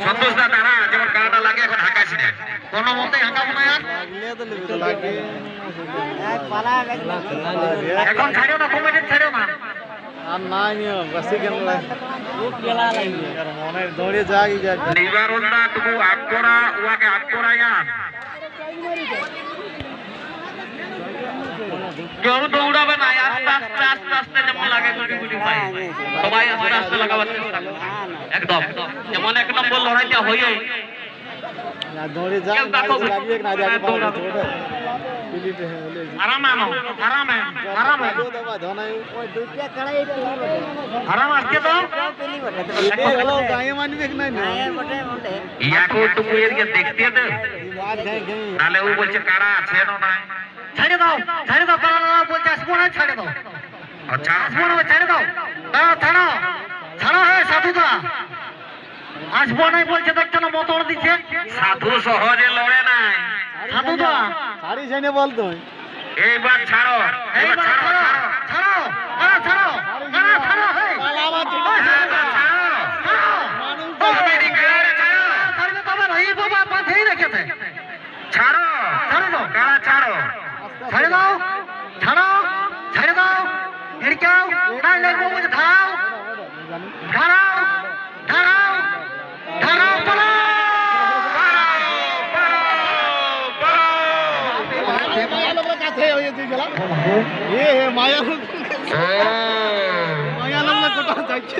জানো সন্তোষ যেমন কাটা লাগে এখন হাঁকাছি না কোনো মতে হাঁকাবো না আর? এখন না কমিটি ছাড়িও না। আর নাই বেশি কেন মনে দৌড়ে যাই যাই নিবারণ দা টুকু আগ করা করাইয়া কেউ দৌড়াবে না আস্তে আস্তে আস্তে আস্তে যেমন লাগে গুটি গুটি পাই সবাই আস্তে আস্তে লাগাবার চেষ্টা একদম। যেমন এক নম্বর লড়াইটা হয়ে আরামে আরামে আরামে আরাম তো? ইয়াকে এদিকে দেখতে দে। তাহলে ও বলছে কারা আছে? না ছেড়ে দাও ছেড়ে দাও কারণ ওরা বলছে আসব না ছেড়ে দাও আচ্ছা আসব না ছেড়ে দাও। দাও ছাড়ো ছাড়ো হে সাধুদা। আসব নাই বলছে দেখছ না মোটর দিচ্ছে? সাধু সহজে লড়ে নাই। সাধুদা। শাড়ি ছেনে বলতো এইবার ছাড়ো এইবার ছাড়ো ছাড়ো। ছাড়ো ছাড়ো ছাড়ো ছাড়ো ছাড়ো পালাবা ছাড়ো, ছাড়ো। ছাড়ো। মানুষ ছাড়ো। ছাড়বে তো বাবা বাঁধেই রেখেছে। ছাড়ো ছাড়ো দাও কারা ছাড়ো। ছেড়ে দাও। ছাড়ো ছেড়ে দাও হিড়কাও না লাগবো বলছে ধাও। ধারাও ধারাও ধারাও পালাও মায়া লোকের কাছে হয়েছে গেলা এ হে মায়া মায়া লোক কোটা যাচ্ছে